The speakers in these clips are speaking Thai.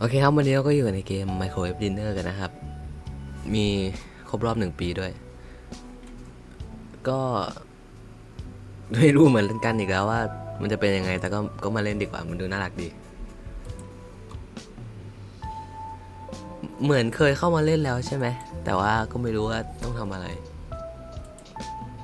โอเคครับ วันนี้เราก็อยู่ในเกม Microwave Dinner กันนะครับ มีครบรอบหนึ่งปีด้วย ก็ไม่รู้เหมือนกันอีกแล้วว่า มันจะเป็นยังไง แต่ก็ก็มาเล่นดีกว่า มันดูน่ารักดี เหมือนเคยเข้ามาเล่นแล้วใช่ไหม แต่ว่าก็ไม่รู้ว่าต้องทำอะไร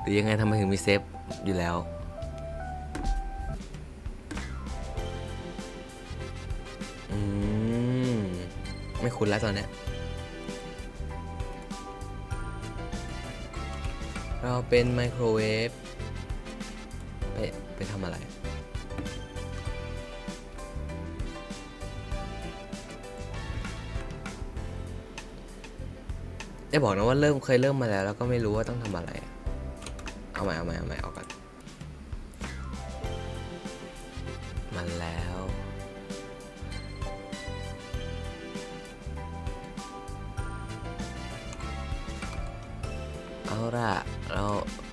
หรือยังไงทำไมถึงมีเซฟอยู่แล้ว คุ้นแล้วตอนนี้เราเป็นไมโครเวฟไปไปทำอะไร ได้บอกนะว่าเริ่มเคยเริ่มมาแล้ว แล้วก็ไม่รู้ว่าต้องทำอะไร เอาใหม่เอาใหม่เอาใหม่เอาก่อน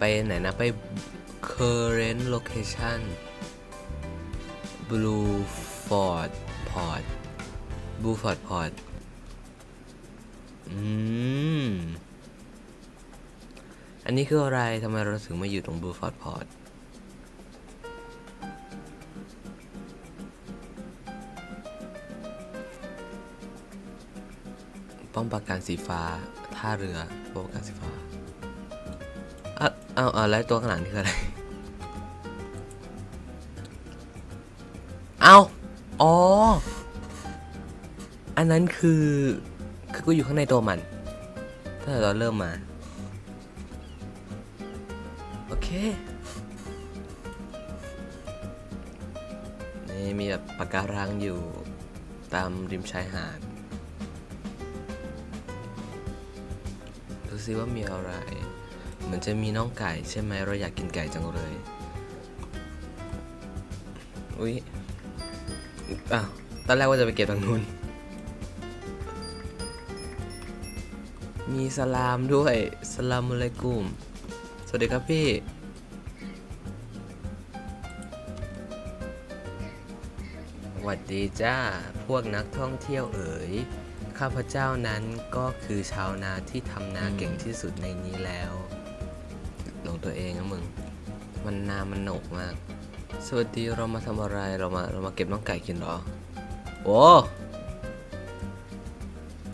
ไปไหนนะ ไป current location blue ford port blue ford port อืม อันนี้คืออะไรทำไมเราถึงมาอยู่ตรง blue ford port ป้อมปราการสีฟ้า ท่าเรือป้อมปราการสีฟ้า อะเอาเอาแล้วตัวข้างหลังนี่คืออะไรเอาอ๋อ อันนั้นคือ คือกูอยู่ข้างในตัวมันตั้งแต่เราเริ่มมา โอเค นี่มีแบบปะการังอยู่ตามริมชายหาด ดูซิว่ามีอะไร เหมือนจะมีน้องไก่ใช่ไหมเราอยากกินไก่จังเลย อุ๊ยอ้าวตอนแรกว่าจะไปเก็บทางนู้น มีสลามด้วยสลามอะลัยกุมสวัสดีครับพี่ หวัดดีจ้า พวกนักท่องเที่ยวเอ๋ย ข้าพเจ้านั้นก็คือชาวนาที่ทำนาเก่งที่สุดในนี้แล้ว หลงตัวเองนะมึง มันนามันหนกมาก สวัสดีเรามาทำอะไรเรามาเรามาเก็บน้องไก่กินหรอโอ้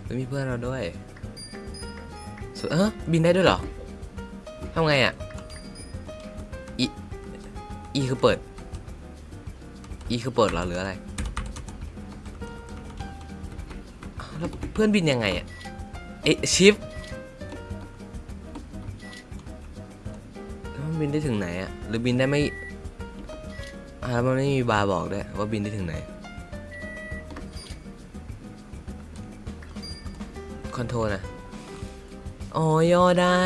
ไม่มีเพื่อนเราด้วยสเออบินได้ด้วยเหรอทำไงอะอีอีคือเปิดอีคือเปิดเหรอหรืออะไรแล้วเพื่อนบินยังไงอะเอชิป ได้ถึงไหนอะหรือบินได้ไม่อ่าแล้วมันไม่มีบาร์บอกด้วยว่าบินได้ถึงไหนคอนโทรลนะอ๋อย่อได้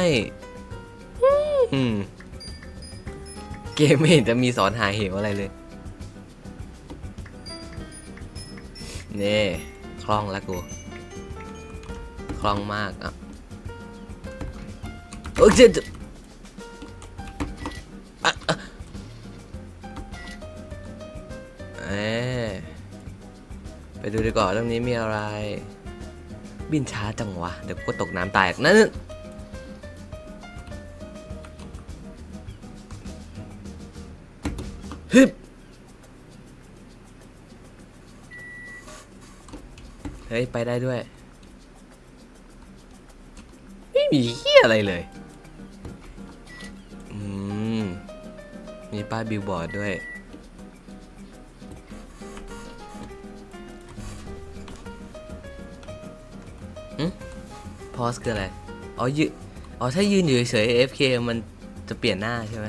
อืม เกมไม่เห็นจะมีสอนหาเหวอะไรเลยเน่คล่องแล้วกู คล่องมากอะโอ้ยเจ็บ ดูดีกว่าเรื่องนี้มีอะไร บินช้าจังวะ เดี๋ยวก็ตกน้ำตายนั่นฮึบเฮ้ย ไปได้ด้วย ไม่มีเฮียอะไรเลย อืม มีป้ายบิลบอร์ดด้วย พอสคืออะไร อ๋อยืนอ๋อถ้ายืนอยู่เฉยๆ AFK มันจะเปลี่ยนหน้าใช่ไหม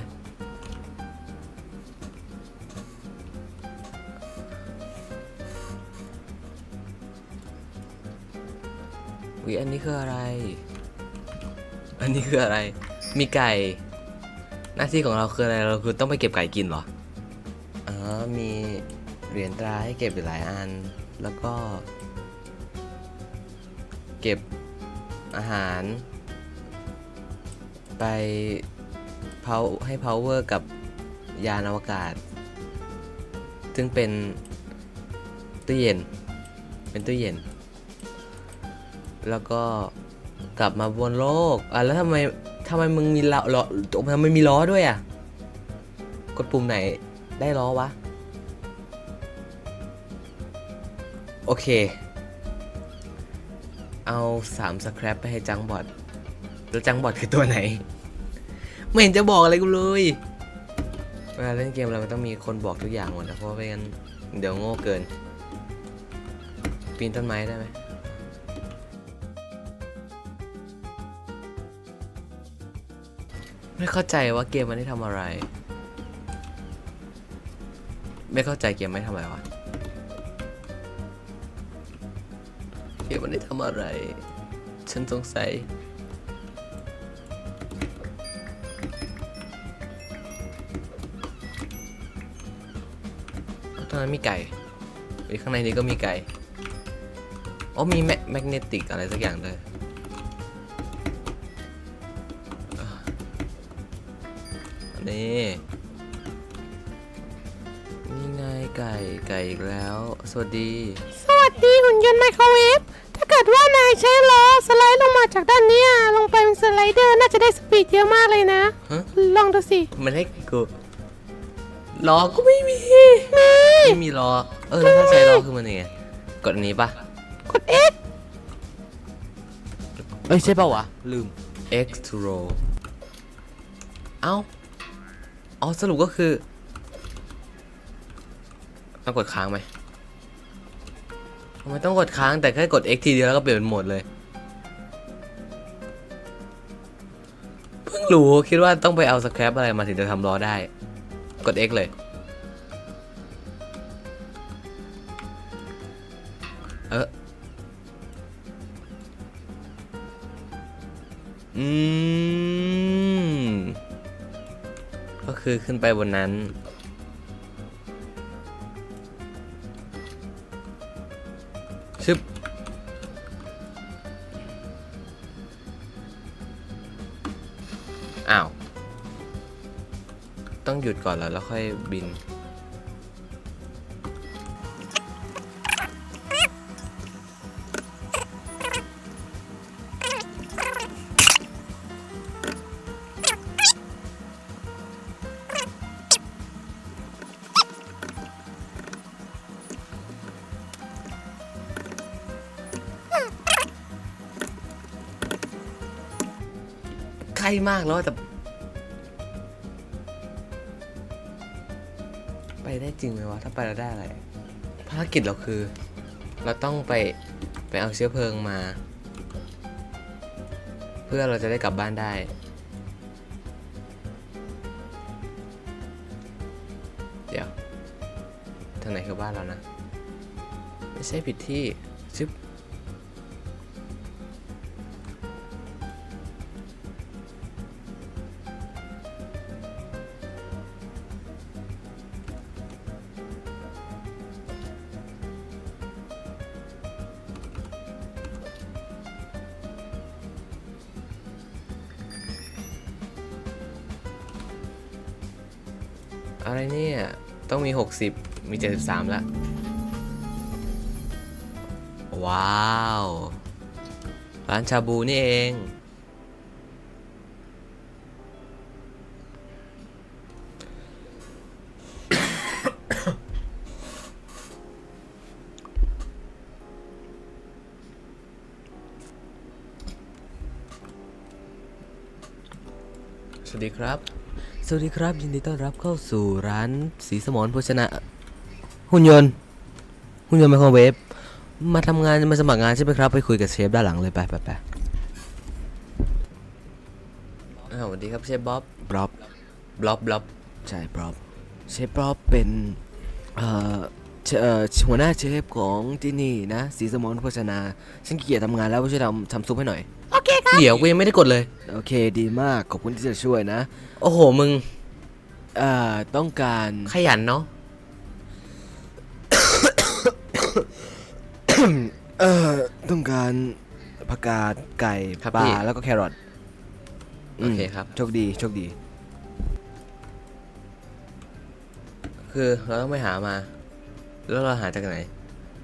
วิอันนี้คืออะไร อันนี้คืออะไร มีไก่ หน้าที่ของเราคืออะไร เราคือต้องไปเก็บไก่กินเหรอ อ๋อ มีเหรียญตราให้เก็บอยู่หลายอัน แล้วก็ เก็บ อาหาร ไปเผาให้ power กับยานอวกาศ ซึ่งเป็นตู้เย็น เป็นตู้เย็น แล้วก็กลับมาบนโลก อะ แล้วทำไมทำไมมึงมีล้อล้อทำไมมีล้อด้วยอะ กดปุ่มไหนได้ล้อวะ โอเค เอาสามสครับไปให้จังบอดแล้วจังบอดคือตัวไหน ไม่เห็นจะบอกอะไรกูเลยเวลาเล่นเกมเรามันต้องมีคนบอกทุกอย่างหมดนะเพราะไม่งั้นเดี๋ยวโง่เกิน ปีนต้นไม้ได้ไหมไม่เข้าใจว่าเกมมันได้ทำอะไร ไม่เข้าใจเกมไม่ทำอะไรวะ กมมันได้ทำอะไร ฉันสงสัย ตอนนั้นมีไก่เฮ้ยข้างในนี้ก็มีไก่ อ๋อมีแมแมกเนติกอะไรสักอย่างด้วยอันนี่นี่ไงไก่ไก่อีกแล้ว สวัสดี สวัสดีหุ่นยนต์ไมโครเวฟ นายใช้ล้อสไลด์ลงมาจากด้านเนี้ยลงไปเป็นสไลเดอร์น่าจะได้สปีดเยอะมากเลยนะ ฮะ ลองดูสิมันให้กูล้อก็ไม่มี นี่ ไม่มีล้อ เออแล้วถ้าใช้ล้อคือมันยังไง กดอันนี้ปะกด X เอ้ยใช่ปะวะ ลืม X to roll เอ้า อ๋อสรุปก็คือต้องกดค้างไหม ทำไมต้องกดค้างแต่แค่กด X ทีเดียวแล้วก็เปลี่ยนเป็นโหมดเลย เพิ่งรู้คิดว่าต้องไปเอาสครับอะไรมาถึงจะทำล้อได้ กด X เลย เอออืม ก็คือขึ้นไปบนนั้น หยุดก่อนแล้วแล้วค่อยบิน ใกล้มากแล้วแต่ จริงไหมวะถ้าไปแล้วได้อะไรภารกิจเราคือ เราต้องไปไปเอาเชื้อเพลิงมา เพื่อเราจะได้กลับบ้านได้เดี๋ยวทางไหนคือบ้านเรานะ ไม่ใช่ผิดที่ อะไรเนี่ย ต้องมี 60 มี 73 แล้ว ว้าว ร้านชาบูนี่เอง สวัสดีครับ สวัสดีครับ ยินดีต้อนรับเข้าสู่ร้านสีสมรโภชนะ หุ่นยนต์ หุ่นยนต์ไมโครเวฟมาทำงานมาสมัครงานใช่ไหมครับ ไปคุยกับเชฟด้านหลังเลยไปไปไปอ้าวสวัสดีครับเชฟบ๊อบบล็อบบล็อบบล็อบใช่บ๊อบเชฟบ๊อบเป็นเอ่อเชเอ่อหัวหน้าเชฟของที่นี่นะสีสมรโภชนา ฉันขี้เกียจทำงานแล้วช่วยทำทำซุปให้หน่อยโอ เคครับ เดี๋ยวกูยังไม่ได้กดเลย โอเคดีมากขอบคุณที่จะช่วยนะโอ้โหมึงเอ่อต้องการขยันเนาะเอ่อต้องการผักกาดไก่ครับปลาพี่ แล้วก็แครอทโอเคครับ โชคดีโชคดี คือเราต้องไปหามา แล้วเราหาจากไหน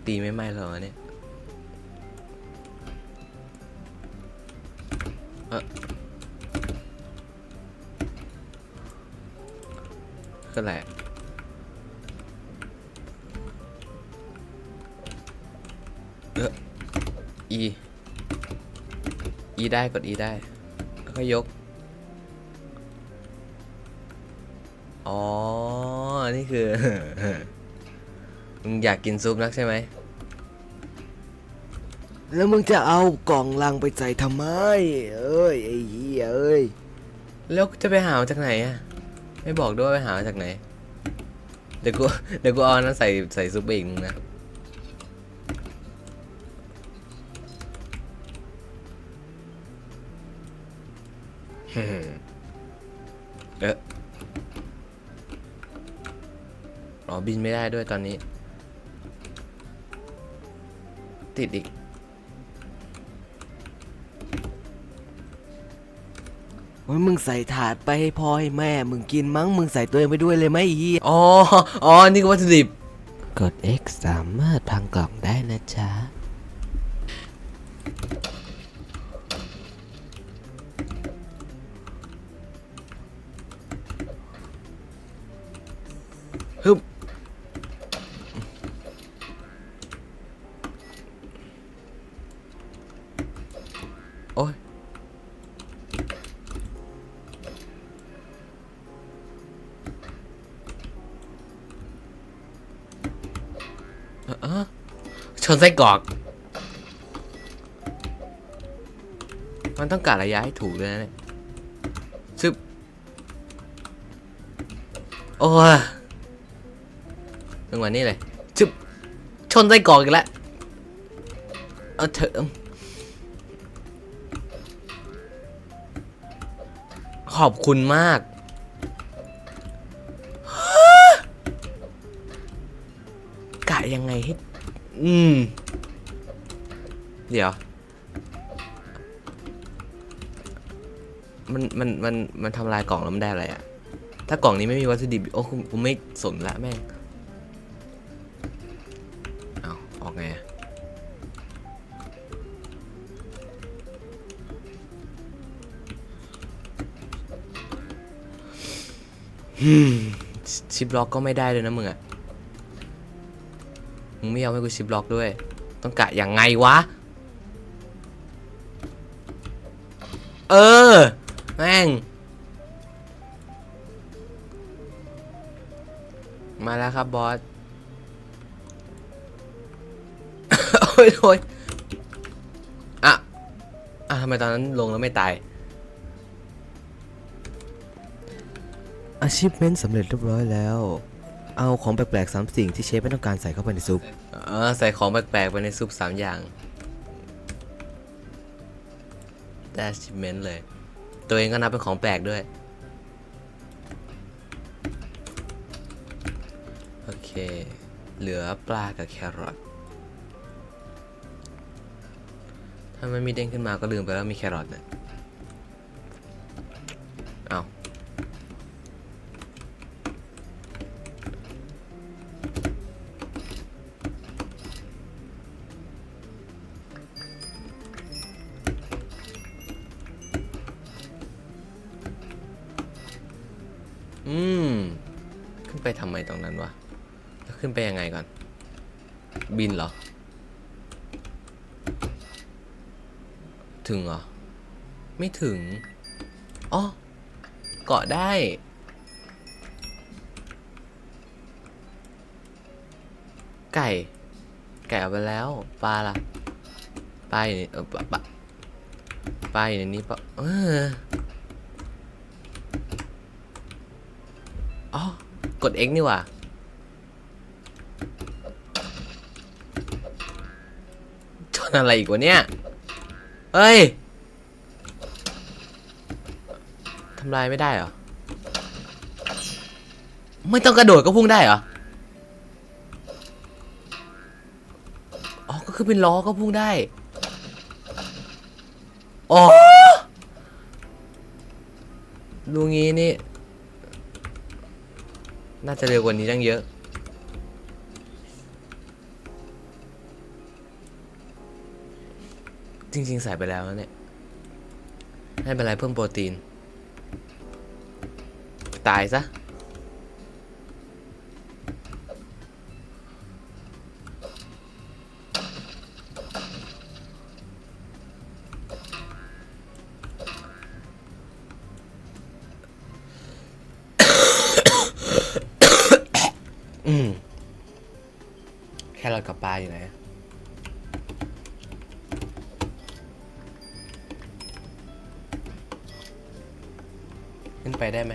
ตีไม่ไหม้เราอะเนี่ย เออก็แหละเออ E E ได้กด E ได้แล้วก็ยก อ๋อ นี่คือ มึงอยากกินซุปนักใช่ไหม แล้วมึงจะเอากล่องลังไปใส่ทำไม เอ้ยไอ้เหี้ยเอ้ย แล้วจะไปหามาจากไหนอะ ไม่บอกด้วยว่าไปหามาจากไหน เดี๋ยวกูเดี๋ยวกูเอาอันนั้นใส่ใส่ซุปไปอีกนึงนะ เอะอ๋อบินไม่ได้ด้วยตอนนี้ ติดอีก ว่ามึงใส่ถาดไปให้พ่อให้แม่ มึงกินมั้ง มึงใส่ตัวเองไปด้วยเลยไหมไอ้เหี้ยอ๋อ อ๋อ นี่ก็วัตถุดิบ กด X สามารถพังกล่องได้นะจ๊ะ ฮึบ โอ้ย ชนไส้กรอก มันต้องการระยะให้ถูกด้วยนะเนี่ยซึบโอ้ยจังหวะนี้เลยจึบชนไส้กรอกอีกแล้วเอาเถอะขอบคุณมาก กะยังไงให้ อืม เดี๋ยว มัน มัน มัน มันทำลายกล่องแล้วมันได้อะไรอะถ้ากล่องนี้ไม่มีวัตถุดิบ โอ้กูกูไม่สนละแม่ง เอาออกไงอะฮึมชิชิปล็อกก็ไม่ได้เลยนะมึงอะ มึงไม่ยอมให้กูชิปล็อกด้วย ต้องกะอยังไงวะ เออ แม่ง มาแล้วครับบอส โอ้ยโอ้ยอะ อะทำไมตอนนั้นลงแล้วไม่ตาย อาชีพเมนสำเร็จเรียบร้อยแล้ว เอาของแปลกๆสามสิ่งที่เชฟไม่ต้องการใส่เข้าไปในซุป เออใส่ของแปลกๆไปในซุปสามอย่าง ได้ achievement เลย ตัวเองก็นับเป็นของแปลกด้วย โอเค เหลือปลากับแครอท ถ้ามันมีเด้งขึ้นมาก็ลืมไปแล้วมีแครอทเนี่ย มตรงนั้นวะขึ้นไปยังไงก่อน บินเหรอ ถึงเหรอ ไม่ถึงอ๋อเกาะได้ ไก่ ไก่เอาไปแล้ว ปลาล่ะ ปลาอยู่ในเออปลาปลาอยู่ในนี้ปะเออ กด X นี่หว่า ชนอะไรอีกวะเนี่ย เฮ้ย ทำลายไม่ได้เหรอ ไม่ต้องกระโดดก็พุ่งได้เหรอ อ๋อ ก็คือเป็นล้อก็พุ่งได้ อ๋อดูงี้นี่ น่าจะเร็วกว่านี้ตั้งเยอะ จริง ๆ ใส่ไปแล้วเนี่ยไม่เป็นไรเพิ่มโปรตีน ตายซะ แค่เรากับปลาอยู่ไหนขึ้นไปได้ไหม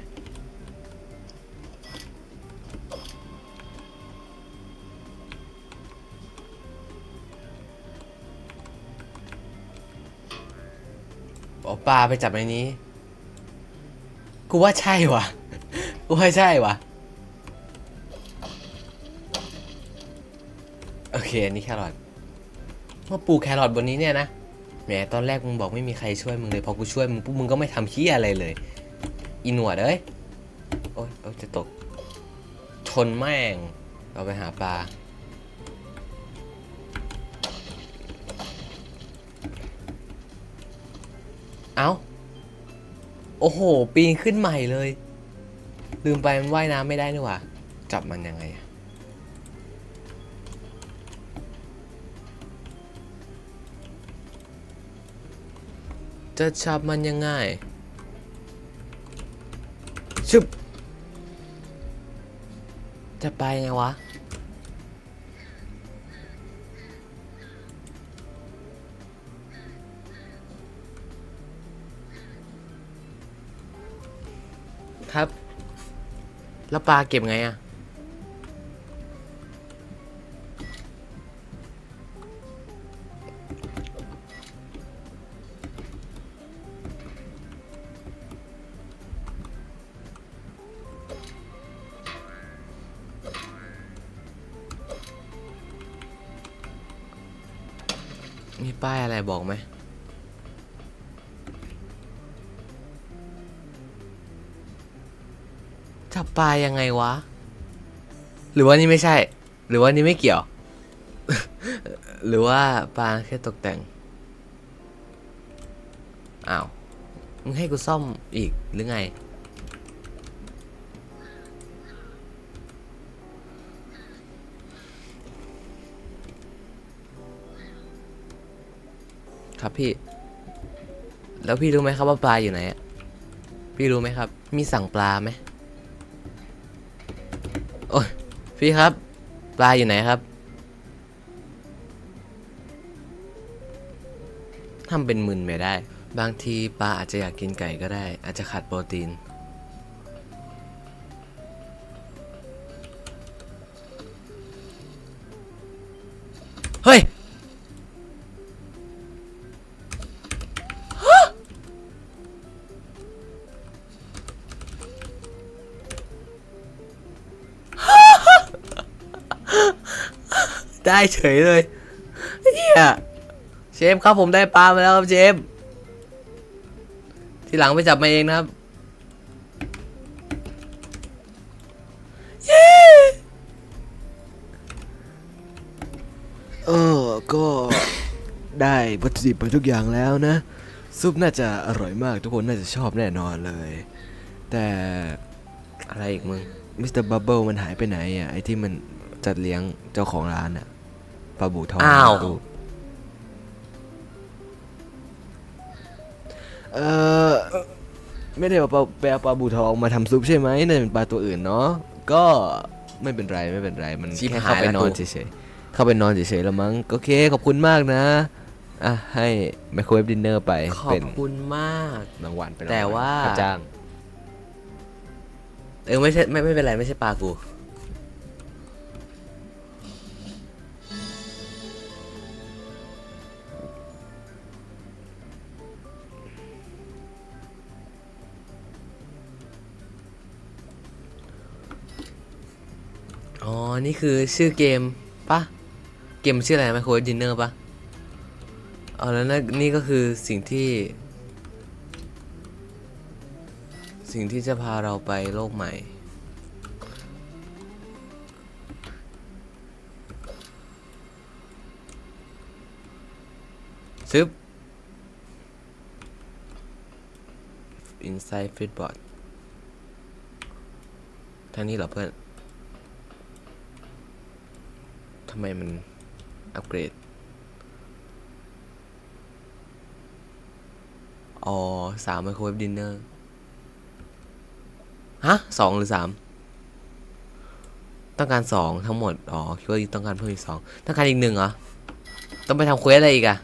เอาปลาไปจับในนี้ กูว่าใช่วะกูว่าใช่วะ อเคอันนี้แครอทว่าปลูกแครอทบนนี้เนี่ยนะแหมตอนแรกมึงบอกไม่มีใครช่วยมึงเลยพอกูช่วยมึงปุ๊บมึงก็ไม่ทำเฮียอะไรเลยอีหนวดเอ้ยโอ๊ยโอ๊ยจะตก ชนแม่ง เราไปหาปลาเอ้า โอ้โห ปีนขึ้นใหม่เลย ลืมไปมันว่ายน้ำไม่ได้นี่หว่า จับมันยังไงอะ จะจับมันยังไงชึบจะไปไงวะ ครับ แล้วปลาเก็บไงอะ อะไรบอกไหมจับปลายังไงวะ หรือว่านี่ไม่ใช่ หรือว่านี่ไม่เกี่ยว หรือว่าปลาแค่ตกแต่ง อ้าว มึงให้กูซ่อมอีกหรือไง ครับพี่ แล้วพี่รู้ไหมครับว่าปลาอยู่ไหนพี่รู้ไหมครับ มีสั่งปลาไหมโอ้ยพี่ครับ ปลาอยู่ไหนครับทำเป็นมึนไม่ได้ บางทีปลาอาจจะอยากกินไก่ก็ได้ อาจจะขาดโปรตีนเฮ้ย ได้เฉยเลยเฮียเชฟครับผมได้ปลามาแล้วครับเชฟทีหลังไปจับมาเองนะครับเออก็ได้วัตถุดิบไปทุกอย่างแล้วนะ ซุปน่าจะอร่อยมากทุกคนน่าจะชอบแน่นอนเลย แต่อะไรอีกมึงมิสเตอร์บับเบิลมันหายไปไหนอะไอที่มันจัดเลี้ยงเจ้าของร้านอะ ปลาบูทองอ้าวตู้เออไม่ได้เอาปลาไปเอาปลาบูทองมาทำซุปใช่ไหมน่าจะเป็นปลาตัวอื่นเนาะก็ไม่เป็นไรไม่เป็นไรมันชิบแค่หายเข้าไปแล้วนอนกู เฉยๆเข้าไปนอนเฉยๆแล้วมั้งโอเคขอบคุณมากนะอะให้ไมโครเวฟดินเนอร์ไปขอบเป็นคุณมาก รางวัลเป็นแต่ว่า ค่าจ้าง เออไม่ใช่ไม่ไม่เป็นไรไม่ใช่ปลากู นี่คือชื่อเกมปะเกมชื่ออะไรไมโครดินเนอร์ปะอ๋อแล้วนั่นนี่ก็คือสิ่งที่ สิ่งที่จะพาเราไปโลกใหม่ ซึบ inside feedboard ทางนี้เหรอเพื่อน ทำไมมันอัปเกรด อ๋อสามไมโครเวฟดินเนอร์ ฮะสองหรือสามต้องการสองทั้งหมด อ๋อ คิดว่าต้องการเพิ่มอีกสองต้องการอีกหนึ่งเหรอ ต้องไปทำเควสอะไรอีกอะ